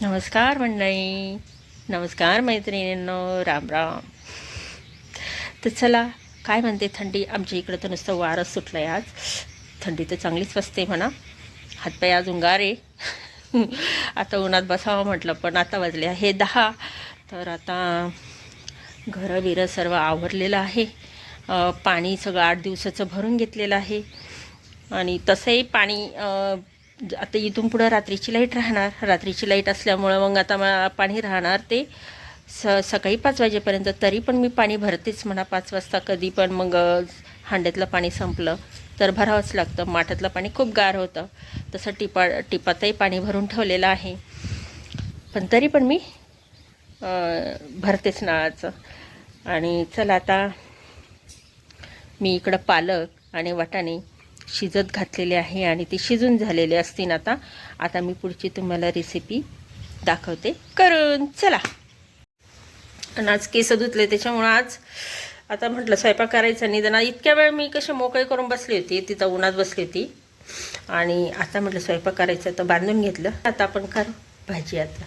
नमस्कार मंडळी. नमस्कार मैत्रिणींनो. राम राम. तर चला काय म्हणते थंडी? आमच्या इकडं तर नुसतं वारच सुटलं आहे आज. थंडी तर चांगलीच बसते म्हणा. हातपाय आज उंगार. आहे आता उन्हात बसावं म्हटलं पण आता वाजले आहे दहा. तर आता घरं बिरं सर्व आवरलेलं आहे. पाणी सगळं आठ दिवसाचं भरून घेतलेलं आहे. आणि तसंही पाणी आता इथून पुढं रात्रीची लाइट राहणार. रात्रीची लाइट असल्यामुळं मग आता मला पाणी राहणार ते. स सकाळी पाच वाजेपर्यंत तरी पण मी पाणी भरतेच म्हणा पाच वाजता. कधी पण मग हांड्यातलं पाणी संपलं तर भरावंच लागतं. माठातलं पाणी खूप गार होतं. तसं टिपा टिपातही पाणी भरून ठेवलेलं आहे. पण तरी पण मी भरतेच नळाचं. आणि चला आता मी इकडं पालक आणि वाटाणे शिजत घातलेले आहे आणि ते शिजून झालेले असतील आता. आता मी पुढची तुम्हाला रेसिपी दाखवते. करून चला. आणि आज केस धुतले त्याच्यामुळं आज आता म्हटलं स्वयंपाक करायचा निदान. इतक्या वेळ मी कशी मोकळी करून बसली होती तिथं उन्हात बसली होती. आणि आता म्हटलं स्वयंपाक करायचा तर बांधून घेतलं. आता आपण करू भाजी आता.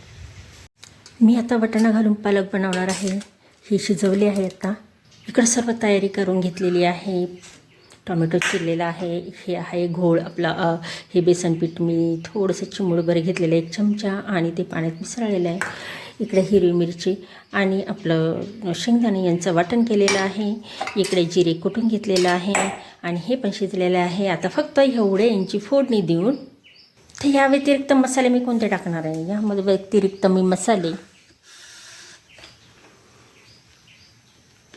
मी आता वटाणा घालून पालक बनवणार आहे. ही शिजवली आहे आता. इकडं सर्व तयारी करून घेतलेली आहे. टोमॅटो चिरलेला आहे हे आहे घोळ आपला हे बेसन पीठ मी थोडंसं चिमूडभर घेतलेलं आहे एक चमचा आणि ते पाण्यात मिसळलेलं आहे. इकडे हिरवी मिरची आणि आपलं शेंगदाणे यांचं वाटण केलेलं आहे. इकडे जिरे कुटून घेतलेलं आहे आणि हे पण शिजलेलं आहे. आता फक्त एवढे यांची फोडणी देऊन. तर या व्यतिरिक्त मसाले मी कोणते टाकणार आहे? यामध्ये व्यतिरिक्त मी मसाले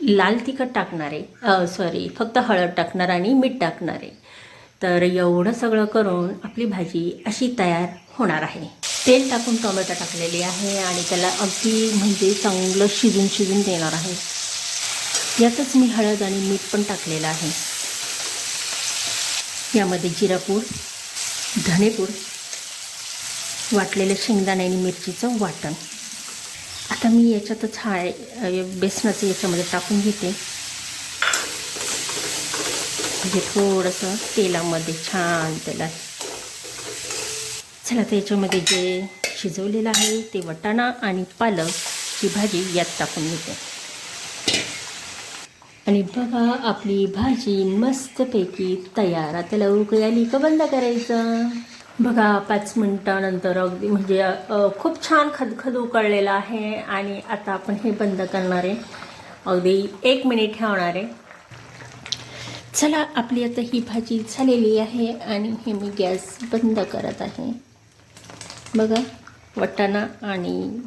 लाल तिखट टाकणार आहे सॉरी फक्त हळद टाकणार आणि मीठ टाकणार. आहे तर एवढं सगळं करून आपली भाजी अशी तयार होणार आहे. तेल टाकून टोमॅटो टाकलेली आहे आणि त्याला अगदी म्हणजे चांगलं शिजून शिजून देणार आहे. यातच मी हळद आणि मीठ पण टाकलेलं आहे. यामध्ये जिरापूड धनेपूर वाटलेलं शेंगदाणे आणि मिरचीचं वाटण. आता मी याच्यातच हा बेसनाचं याच्यामध्ये टाकून घेते. म्हणजे थोडंसं तेलामध्ये छान त्याला. चला तर याच्यामध्ये जे शिजवलेलं आहे ते वटाणा आणि पालक ही भाजी यात टाकून घेते. आणि बघा आपली भाजी मस्तपैकी तयार. आता त्याला आली का बंद करायचं? बघा पाच मिनटानंतर अगदी म्हणजे खूप छान खदखद उकळलेलं आहे आणि आता आपण हे बंद करणार आहे. अगदी एक मिनिट ठेवणार आहे. चला आपली आता ही भाजी झालेली आहे आणि हे मी गॅस बंद करत आहे. बघा वटाणा आणि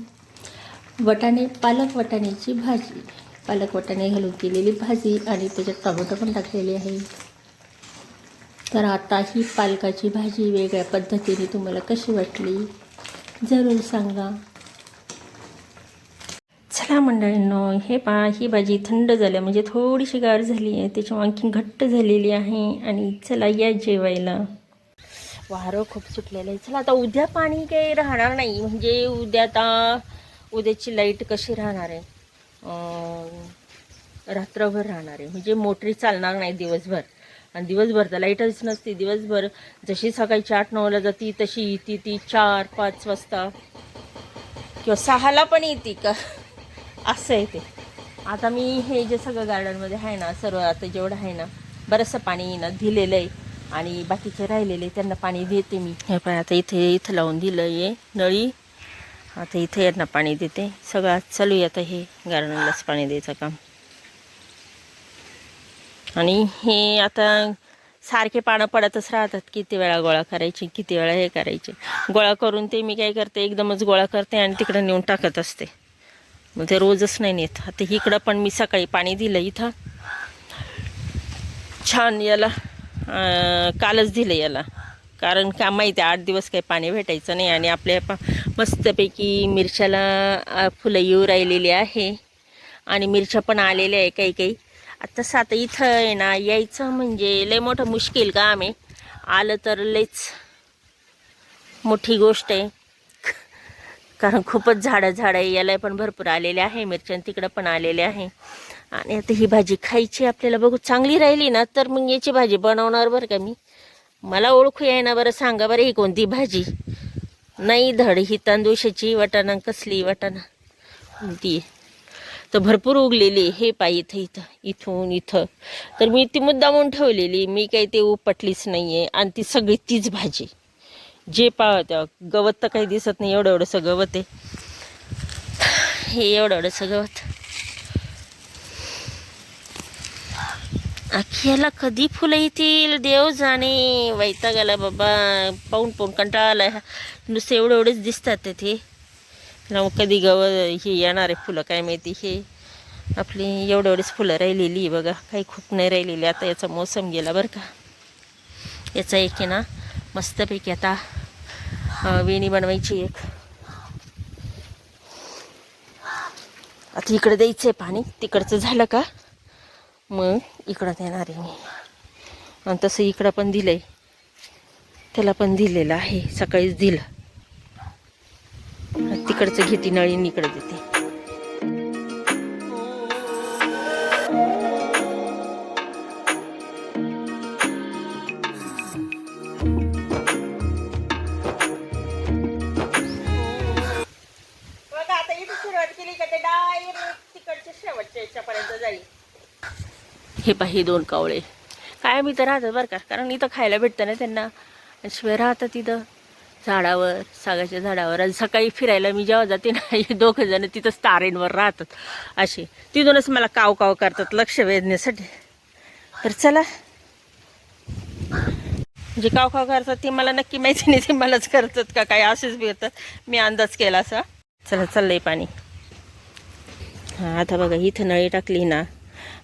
वटाणे पालक वटाण्याची भाजी. पालक वटाणे घालून केलेली भाजी आणि त्याच्यात टोमॅटो पण टाकलेली आहे. तर आता ही पालकाची भाजी वेगळ्या पद्धतीने तुम्हाला कशी वाटली जरूर सांगा. चला मंडळींनो हे पा ही भाजी थंड झाल्या म्हणजे थोडीशी गार झाली आहे त्याच्यामुळे आणखी घट्ट झालेली आहे आणि चला या जेवायला. वारं खूप सुटलेलं आहे. चला आता उद्या पाणी काही राहणार नाही म्हणजे उद्या आता उद्याची लाइट कशी राहणार आहे? रात्रभर राहणार आहे म्हणजे मोटरी चालणार नाही दिवसभर. आणि दिवसभर तर लाईटच नसते. दिवसभर जशी सकाळची आठ नऊला जाती तशी येते ती चार पाच वाजता. किंवा सहाला पण येते का? असं आहे ते. आता मी हे जे सगळं गार्डनमध्ये आहे ना सर्व आता जेवढं आहे ना बरंचसं पाणी ना दिलेलं आहे. आणि बाकीचे राहिलेले त्यांना पाणी देते मी. हे पण आता इथे इथं लावून दिलं आहे नळी. आता इथे यांना पाणी देते. सगळं आज चालू आहे आता हे गार्डनलाच पाणी द्यायचं काम. आणि हे आता सारखे पानं पडतच राहतात. किती वेळा गोळा करायचे किती वेळा हे करायचे. गोळा करून ते मी काय करते एकदमच गोळा करते आणि तिकडं नेऊन टाकत असते. मग ते रोजच नाही नेत. आता इकडं पण मी सकाळी पाणी दिलं इथं. छान याला कालच दिलं याला. कारण का माहिती आहे आठ दिवस काही पाणी भेटायचं नाही आणि आपल्या प मस्तपैकी मिरच्याला फुलं येऊ राहिलेली आहे. आणि मिरच्या पण आलेल्या आहे काही काही. तसं आता इथं आहे ना यायचं म्हणजे लय मोठं मुश्किल का आम्ही. आलं तर लयच मोठी गोष्ट आहे. कारण खूपच झाडं झाडं आहे याला पण भरपूर आलेले आहे मिरच्यान तिकडं पण आलेले आहे. आणि आता ही भाजी खायची आपल्याला बघू चांगली राहिली ना तर मग याची भाजी बनवणार बरं का मी. मला ओळखू आहे ना बरं सांगा बरं ही कोणती भाजी. नाही धड ही तांदूशाची वाटाणा कसली वाटाणा? ती तर भरपूर उगलेली हे पाय इथं इथं इथून इथं. तर मी ती मुद्दामून ठेवलेली मी काही ते उपटलीच नाही आहे आणि ती सगळी तीच भाजी. जे पाव त्या गवत तर काही दिसत नाही एवढं एवढंसं गवत आहे. हे एवढं एवढंसं गवत. अख्याला कधी फुलं येतील? देव जाणे. वैताग आला बाबा. पाहून पाहून कंटाळा आला. नुसते एवढं एवढेच दिसतात ते. ते मग कधी गव हे येणार आहे फुलं काय माहिती? हे आपली एवढे एवढेच फुलं राहिलेली आहे बघा. काही खूप नाही राहिलेली. आता याचा मोसम गेला बरं का. याचा एक आहे ना मस्तपैकी आता वेणी बनवायची एक. आता इकडे द्यायचं आहे पाणी. तिकडचं झालं का? मग इकडं देणार आहे मी. आणि तसं इकडं पण दिलं आहे त्याला पण दिलेलं आहे. सकाळीच दिलं. तिकडचं घेते नळीन इकडं देते. हे पाही दोन कावळे. काय मी तर राहतात बरं का कारण इथं खायला भेटतं ना त्यांना. शिवाय राहतात तिथं झाडावर सागाच्या झाडावर. आणि सकाळी फिरायला मी जेव्हा जाते ना हे दोघं जण तिथंच तारेंवर राहतात. असे. तिथूनच मला काव काव करतात लक्ष वेधण्यासाठी. तर चला. जे काव काव करतात ते मला नक्की माहिती नाही ते मलाच करतात का काय असेच भेटतात मी अंदाज केला असा. चला चाललंय पाणी. हां आता बघा इथं नळी टाकली ना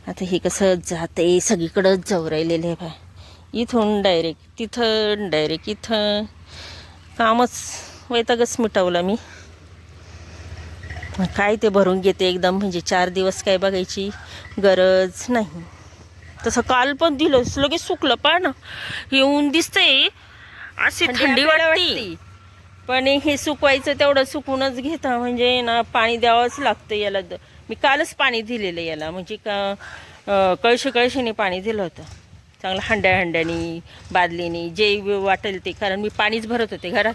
आता हे कसं जाते सगळीकडंच जाऊ राहिलेलं आहे बा इथून डायरेक्ट तिथं डायरेक्ट इथं. कामच वैतागच मिटवलं मी. काय ते भरून घेते एकदम म्हणजे चार दिवस काय बघायची गरज नाही. तसं काल पण दिलं लगेच सुकलं पण ना. येऊन दिसतंय अशी थंडी वाटते. पण हे सुकवायचं तेवढं सुकूनच घेता म्हणजे ना पाणी द्यावंच लागतं याला. मी कालच पाणी दिलेलं याला म्हणजे का कळशी कळशीने पाणी दिलं होतं. चांगलं हंड्या हंड्यानी बादलीनी जे वाटेल ते. कारण मी पाणीच भरत होते घरात.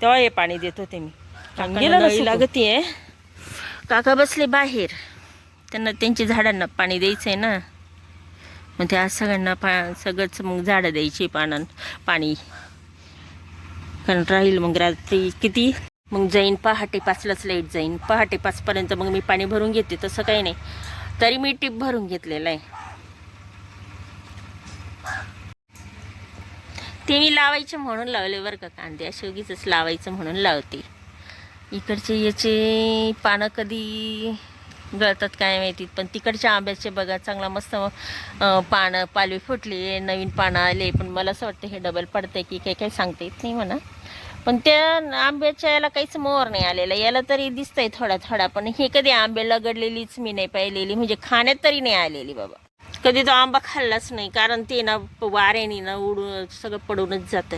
तेव्हा हे पाणी देत होते मी. गेलं नळी लागते काका बसले बाहेर. त्यांना त्यांच्या झाडांना पाणी द्यायचं आहे ना. मग त्या सगळ्यांना पा सगळंच मग झाडं द्यायची पानं पाणी. कारण राहील मग रात्री किती? मग जाईन पहाटे पाचलाच लाइट जाईन. पहाटे पाचपर्यंत मग मी पाणी भरून घेते. तसं काही नाही. तरी मी टीप भरून घेतलेलं आहे. ते मी लावायचे म्हणून लावले बरं का कांदे. असे उगीच लावायचं म्हणून लावते. इकडचे याचे पानं कधी गळतात काय माहिती पण तिकडच्या आंब्याचे बघा चांगला मस्त पानं पालवी फुटली नवीन पानं आले पण मला असं वाटतं हे डबल पडतंय की काही काही सांगता येत नाही म्हणा. पण त्या आंब्याच्या याला काहीच मोर नाही आलेला. याला तरी दिसतंय थोडा थोडा पण हे कधी आंबे लगडलेलीच मी नाही पाहिलेली. म्हणजे खाण्यात तरी नाही आलेली बाबा. कधी तो आंबा खाल्लाच नाही कारण ते ना वाऱ्याने ना उडून सगळं पडूनच जातं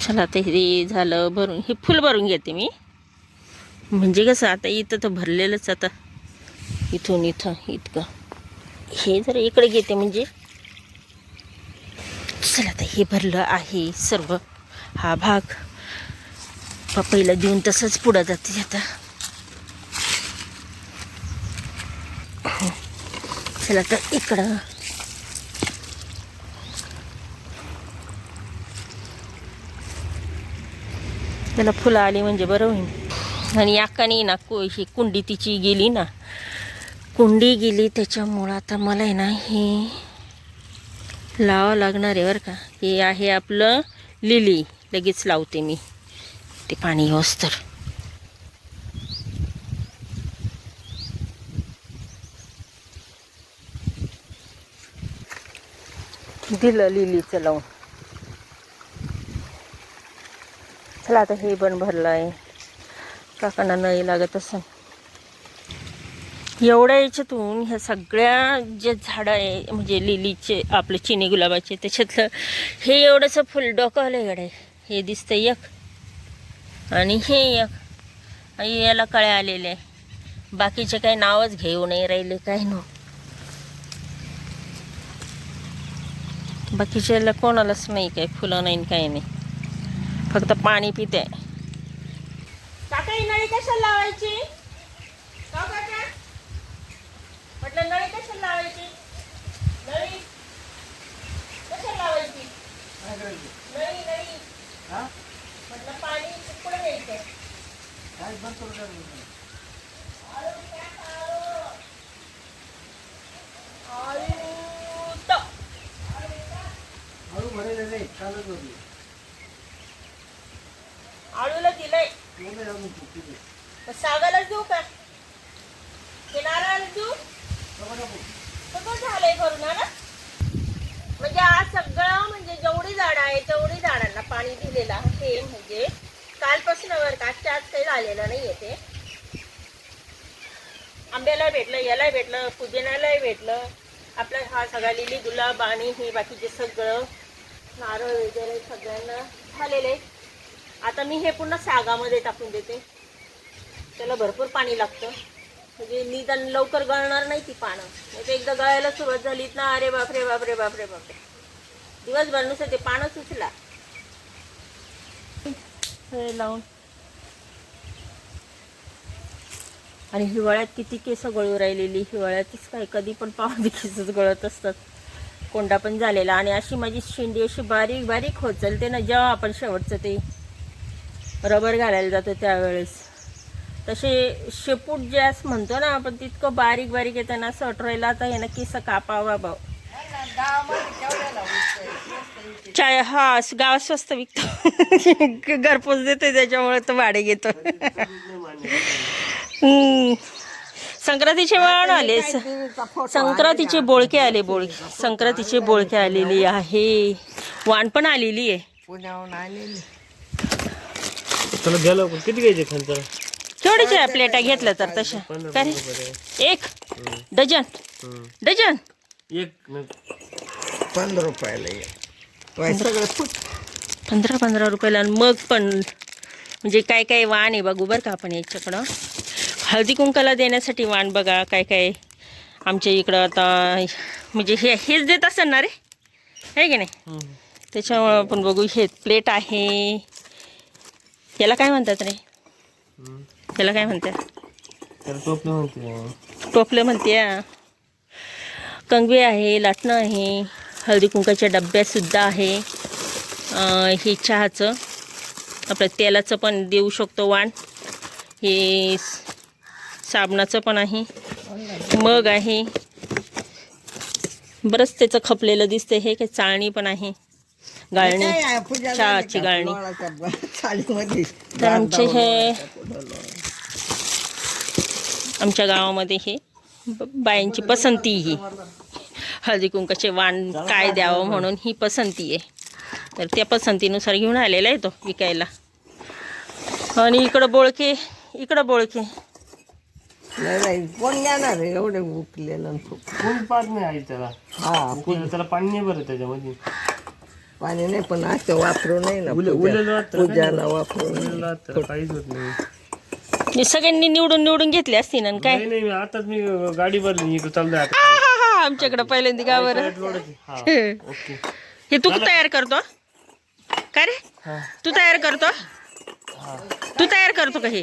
चला आता हे झालं भरून हे फुल भरून घेते मी. म्हणजे कसं आता इथं तर भरलेलंच आता. इथून इथं इतकं. हे जर इकडे घेते म्हणजे. चला आता हे भरलं आहे सर्व. हा भाग पपईला देऊन तसंच पुढं जाते आता. चला तर इकडं. त्याला फुलं आली म्हणजे बरं होईल. आणि याकाने ना को ही कुंडी तिची गेली ना. कुंडी गेली त्याच्यामुळं आता मला आहे ना हे लावावं लागणार आहे बरं का. हे आहे आपलं लिली. लगेच लावते मी. ते पाणी येऊस तर दिलं लिलीचं लावून. चला आता हे पण भरलं आहे काकांना नाही लागत असं एवढ्या याच्यातून ह्या सगळ्या जे झाडं आहे म्हणजे लिलीचे आपले चिनी गुलाबाचे त्याच्यातलं हे एवढंसं फुल डोकावलं गडे हे दिसतं एक. आणि हे एक. याला कळ्या आलेले आहे. बाकीचे काही नावच घेऊ नाही राहिले काही नव्हतं बाकीच्याला कोणालाच नाही काय फुलं नाही काही नाही. फक्त पाणी पिते. नळी कशाला लावायची? का काका? म्हटलं नळी कशाला लावायची? नळी कशाला लावायची? नळी नळी. म्हटलं पाणी कुठं आळूला दिलंय. मग सागालाच देऊ का? ते नारळाला देऊ सगळं झालंय करून हा ना? म्हणजे आज सगळं म्हणजे जेवढी झाडं आहे तेवढी झाडांना पाणी दिलेलं आहे म्हणजे कालपासून वर का? आजच्या आज काही झालेलं नाही येते आंब्याला भेटलं याला भेटलं पुदिन्यालाही भेटलं. आपला हा सगळा लिली गुलाब आणि हे बाकीचे सगळं नारळ वगैरे सगळ्यांना झालेले आता मी हे पुन्हा सागामध्ये टाकून देते. त्याला भरपूर पाणी लागतं. म्हणजे निदान लवकर गळणार नाही ती पानं. म्हणजे एकदा गळायला सुरुवात झाली ना अरे बापरे बापरे बापरे बापरे दिवसभर नुसतं ते पानं सुचला. हे लावून. आणि हिवाळ्यात किती केस गळू राहिलेली. हिवाळ्यातच काय कधी पण पावधी केसच गळत असतात. कोंडा पण झालेला आणि अशी माझी शेंडी अशी बारीक बारीक होत चालते ना जेव्हा आपण शेवटचं ते रबर घालायला जातो त्यावेळेस. तसे शेपूट जे असं म्हणतो ना आपण तितकं बारीक बारीक येताना असं अटरायला आता हे नक्की असं कापावा भाऊ. चाय हा गावात स्वस्त विकतो. घरपोच देतोय त्याच्यामुळे तो भाडे घेतो. हम्म. संक्रांतीचे वाण आले. संक्रांतीचे बोळके आले बोळके. संक्रांतीचे बोळके आलेली आहे. वाण पण आलेली आहे. पुण्याहून आलेली. चला घ्या लवकर. किती घ्यायचे खंतर केवढ्याच्या प्लेटा घेतल्या तर तशा. काय रे? एक. डझन. डझन. एक पंधरा रुपयाला एक. वय सगळं फुट. पंधरा पंधरा रुपयाला. आणि मग पण म्हणजे काय काय वाण आहे बघू बरं का आपण याच्याकडं. हळदी कुंकाला देण्यासाठी वाण बघा काय काय. आमच्या इकडं आता म्हणजे हे हेच देत असेल ना रे? आहे की नाही. त्याच्यामुळं आपण बघू हे प्लेट आहे. याला काय म्हणतात रे? हम्म. याला काय म्हणतात? त्याला टोपलं म्हणते. कंगवे आहे लाटणं आहे हळदी कुंकाच्या डब्यासुद्धा आहे. हे चहाचं आपलं तेलाचं पण देऊ शकतो वाण. हे साबणाचं पण आहे. मग आहे. बरंच त्याचं खपलेलं दिसतंय. हे काय चाळणी पण आहे. गाळणी. चहाची? गाळणी. तर आमचे हे आमच्या गावामध्ये हे बायांची पसंती ही. हळदी कुंकाचे वाण काय द्यावं म्हणून ही पसंती आहे. तर त्या पसंतीनुसार घेऊन आलेला आहे तो विकायला. आणि इकडं बोळके इकडं बोळके. नाही नाही कोण घेणार आहे? एवढे उकलेलं कोणी पाच नाही आहे त्याला. हा कोणी- त्याला पाणी नाही बरं त्याच्यामध्ये. पाणी नाही पण असं वापरू नाही ना उले- पूजा- उलेलं वाटतं का? पूजाला वापरू नाही. काहीच होत नाही. हे सगळ्यांनी निवडून निवडून घेतले असतील आणि काय? नाही नाही आताच मी गाडी भरली इकडे चाललोय आता. आमच्याकडं पहिल्यांदा लोडायची. हा ओके. तू तयार करतो? का रे? हा. तू तयार करतो? तू तयार करतो का हे?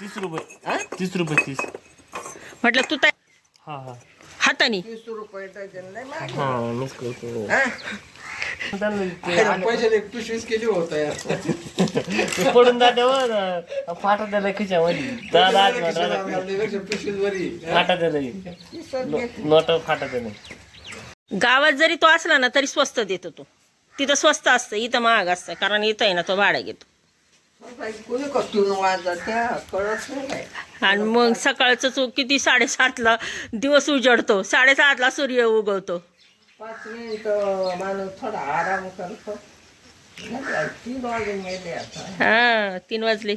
तीस रुपये. तीस रुपये तीस. म्हटलं तू तयार हा हा. हाताने. तीस रुपये डझन नाही महाग. हा मीच करतो हा? त्यांना ते- पैशाने एक पिशवीच केली होता यार ते पडून जाते फाटा त्याला खिच्यामध्ये दहा दहा नोटा- आपल्यापेक्षा पिशवीच बरी फाटा त्याला तीसच घेतली. नोट फाटा त्याला गावात जरी तो असला ना तरी स्वस्त देतो तो. तिथं स्वस्त असतं इथं महाग असतं कारण इथं आहे ना तो भाडं घेतो. आणि मग सकाळचं चूक किती? साडेसातला दिवस उजडतो. साडेसातला सूर्य उगवतो. पाच मिनिट माणूस थोडा आराम करतो तीन वाजले.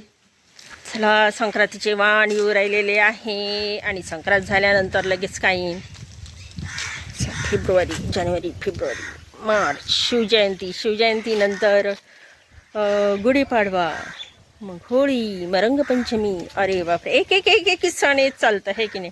चला संक्रांतीचे वाण येऊ राहिलेले आहे. आणि संक्रांत झाल्यानंतर लगेच काही फेब्रुवारी जानेवारी फेब्रुवारी मार्च शिवजयंती. शिवजयंतीनंतर गुढीपाडवा मग होळी मग रंगपंचमी अरे बापरे. एक एक एक एक सण येत चालतं हे की नाही?